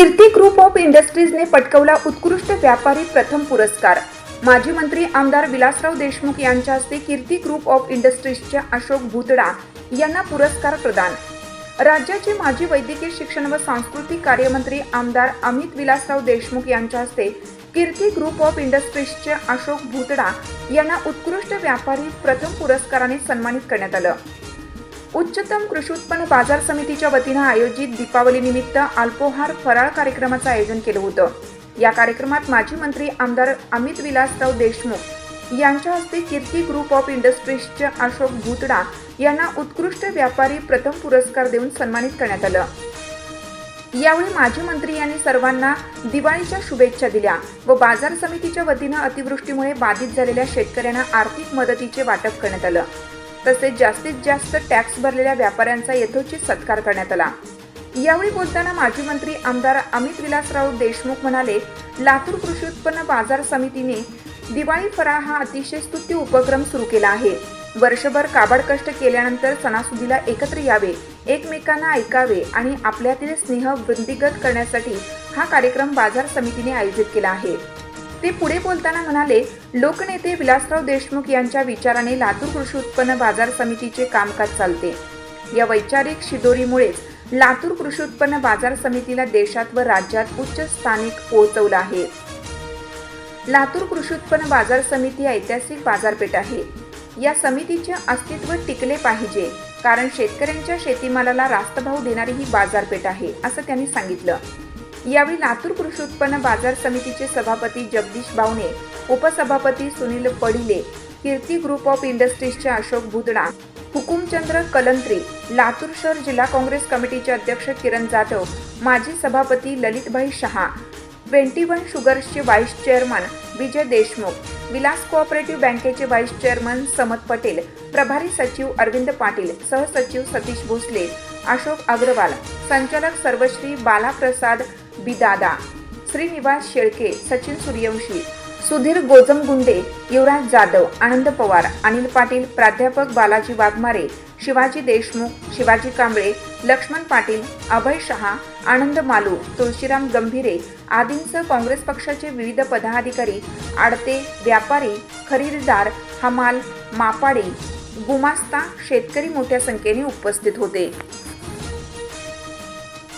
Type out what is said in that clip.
Kirti group of इंडस्ट्रीजने पटकवला उत्कृष्ट व्यापारी प्रथम पुरस्कार. माजी मंत्री आमदार विलासराव देशमुख यांच्या हस्ते कीर्ती ग्रुप ऑफ इंडस्ट्रीजच्या अशोक भुतडा यांना पुरस्कार प्रदान. राज्याचे माजी वैद्यकीय शिक्षण व सांस्कृतिक कार्यमंत्री आमदार अमित विलासराव देशमुख यांच्या हस्ते कीर्ती ग्रुप ऑफ इंडस्ट्रीजचे अशोक भुतडा यांना उत्कृष्ट व्यापारी प्रथम पुरस्काराने सन्मानित करण्यात आलं. उच्चतम कृषी उत्पन्न बाजार समितीच्या वतीनं आयोजित दीपावली निमित्त अल्पोहार फराळ कार्यक्रमाचं आयोजन केलं होतं. या कार्यक्रमात माजी मंत्री आमदार अमित विलासराव देशमुख यांच्या हस्ते कीर्ती ग्रुप ऑफ इंडस्ट्रीजचे अशोक भुतडा यांना उत्कृष्ट व्यापारी प्रथम पुरस्कार देऊन सन्मानित करण्यात आलं. यावेळी माजी मंत्री यांनी सर्वांना दिवाळीच्या शुभेच्छा दिल्या व बाजार समितीच्या वतीनं अतिवृष्टीमुळे बाधित झालेल्या शेतकऱ्यांना आर्थिक मदतीचे वाटप करण्यात आलं. तसेच जास्तीत जास्त टॅक्स भरलेल्या व्यापाऱ्यांचा यथोचित सत्कार करण्यात आला. यावेळी बोलताना माजी मंत्री आमदार अमित विलासराव देशमुख म्हणाले लातूर कृषी उत्पन्न बाजार समितीने दिवाळी फराळ हा अतिशय स्तुत्य उपक्रम सुरू केला आहे. वर्षभर काबाड कष्ट केल्यानंतर सणासुदीला एकत्र यावे एकमेकांना ऐकावे आणि आपल्यातील स्नेह वृद्धिगत करण्यासाठी हा कार्यक्रम बाजार समितीने आयोजित केला आहे. ते पुढे बोलताना म्हणाले लोकनेते विलासराव देशमुख यांच्या विचाराने लातूर कृषी उत्पन्न बाजार समितीचे कामकाज चालते. या वैचारिक शिदोरीमुळेच लातूर कृषी उत्पन्न बाजार समितीला देशात व राज्यात उच्च स्थानिक पोहोचवलं आहे. लातूर कृषी उत्पन्न बाजार समिती ऐतिहासिक बाजारपेठ आहे. या समितीचे अस्तित्व टिकले पाहिजे कारण शेतकऱ्यांच्या शेतीमालाला रास्त भाव देणारी ही बाजारपेठ आहे असं त्यांनी सांगितलं. यावेळी लातूर कृषी उत्पन्न बाजार समितीचे सभापती जगदीश बावणे उपसभापती सुनील पडिले कीर्ती ग्रुप ऑफ इंडस्ट्रीजचे अशोक भुदडा हुकुमचंद्र कलंत्री लातूर शहर जिल्हा काँग्रेस कमिटीचे अध्यक्ष किरण जाधव माजी सभापती Lalitbhai Shah twenty one शुगर्सचे vice chairman Vijay Deshmukh Vilas cooperative बँकेचे व्हाईस चेअरमन समत पटेल प्रभारी सचिव अरविंद पाटील सहसचिव सतीश भोसले अशोक अग्रवाल संचालक सर्वश्री बालाप्रसाद बिदादा श्रीनिवास शेळके सचिन सूर्यवंशी सुधीर गोजमगुंडे युवराज जाधव आनंद पवार अनिल पाटील प्राध्यापक बालाजी वाघमारे शिवाजी देशमुख शिवाजी कांबळे लक्ष्मण पाटील अभय शहा आनंद मालू तुळशीराम गंभीरे आदींसह काँग्रेस पक्षाचे विविध पदाधिकारी आडते व्यापारी खरेदीदार हमाल मापाडी गुमास्ता शेतकरी मोठ्या संख्येने उपस्थित होते.